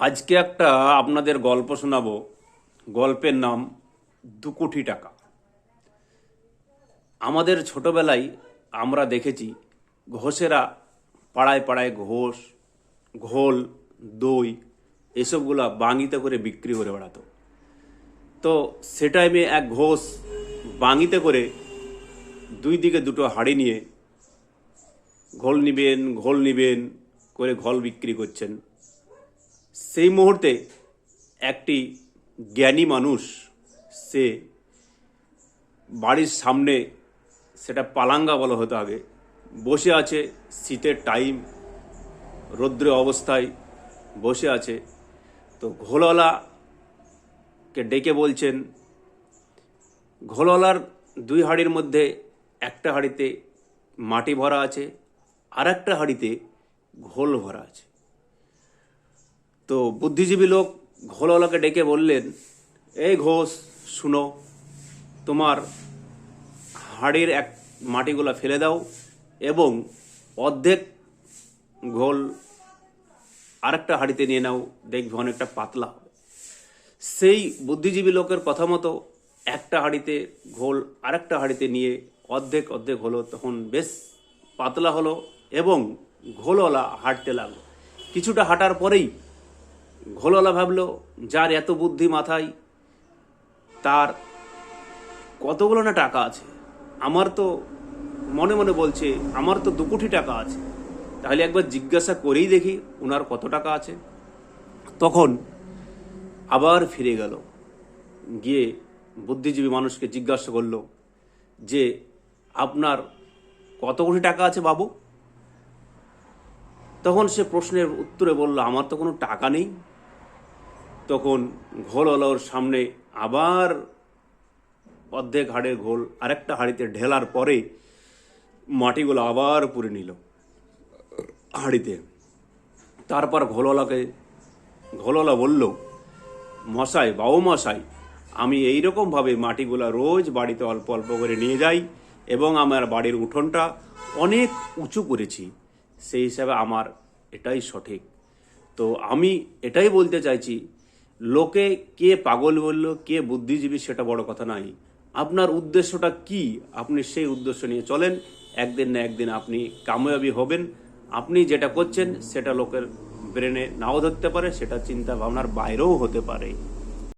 আজকে একটা আপনাদের গল্প শোনাবো। গল্পের নাম দু কোটি টাকা। আমাদের ছোটবেলায় আমরা দেখেছি ঘোষেরা পাড়ায় পাড়ায় ঘোষ, ঘোল, দই এসবগুলা বাঙিতে করে বিক্রি করে বেড়াতো। তো সে টাইমে এক ঘোষ বাঙিতে করে দুই দিকে দুটো হাড়ি নিয়ে ঘোল নিবেন ঘোল নিবেন করে ঘোল বিক্রি করছেন। সেই মুহূর্তে একটি জ্ঞানী মানুষ, সে বাড়ির সামনে সেটা পালাঙ্গা বলা হতো আগে, বসে আছে শীতের টাইম রৌদ্র অবস্থায় বসে আছে। তো ঘোলওয়ালাকে ডেকে বলছেন ঘোলওয়ালার দুই হাড়ির মধ্যে একটা হাড়িতে মাটি ভরা আছে আর একটা হাড়িতে ঘোল ভরা আছে। তো বুদ্ধিজীবী লোক ঘোলওয়ালাকে ডেকে বললেন, এই ঘোষ, শুনো, তোমার হাড়ির এক মাটিগুলা ফেলে দাও এবং অর্ধেক ঘোল আরেকটা হাড়িতে নিয়ে নাও, দেখবে অনেকটা পাতলা হবে। সেই বুদ্ধিজীবী লোকের কথা মতো একটা হাঁড়িতে ঘোল আরেকটা হাঁড়িতে নিয়ে অর্ধেক অর্ধেক হলো, তখন বেশ পাতলা হলো এবং ঘোলওয়ালা হাঁটতে লাগল। কিছুটা হাঁটার পরেই ঘোলওয়ালা ভাবলো, যার এত বুদ্ধি মাথায়, তার কতগুলো না টাকা আছে? আমার তো মনে মনে বলছে, আমার তো দু কোটি টাকা আছে। তাহলে একবার জিজ্ঞাসা করেই দেখি ওনার কত টাকা আছে। তখন আবার ফিরে গেল। গিয়ে বুদ্ধিজীবী মানুষকে জিজ্ঞাসা করল, যে আপনার কত কোটি টাকা আছে বাবু? তখন সে প্রশ্নের উত্তরে বলল, আমার তো কোনো টাকা নেই। তখন ঘোলওয়ালার সামনে আবার অর্ধেক হাড়ের ঘোল, আরেকটা হাঁড়িতে ঢেলার পরে মাটিগুলো আবার পুরে নিল হাঁড়িতে। তারপর ঘোলওয়ালাকে ঘোলওয়ালা বলল, মশাই বাউ মশাই আমি এই রকমভাবে মাটিগুলো রোজ বাড়িতে অল্প অল্প করে নিয়ে যাই এবং আমার বাড়ির উঠোনটা অনেক উঁচু করেছি। সেই হিসাবে আমার এটাই সঠিক। তো আমি এটাই বলতে চাইছি লোকে কে পাগল বলল, কে বুদ্ধিজীবী সেটা বড় কথা নাই। আপনার উদ্দেশ্যটা কি? আপনি সেই উদ্দেশ্য নিয়ে চলেন। একদিন না একদিন আপনি কাময়াবি হবেন। আপনি যেটা করছেন, সেটা লোকের ব্রেনে নাও ধরতে পারে, সেটা চিন্তা ভাবনার বাইরেও হতে পারে।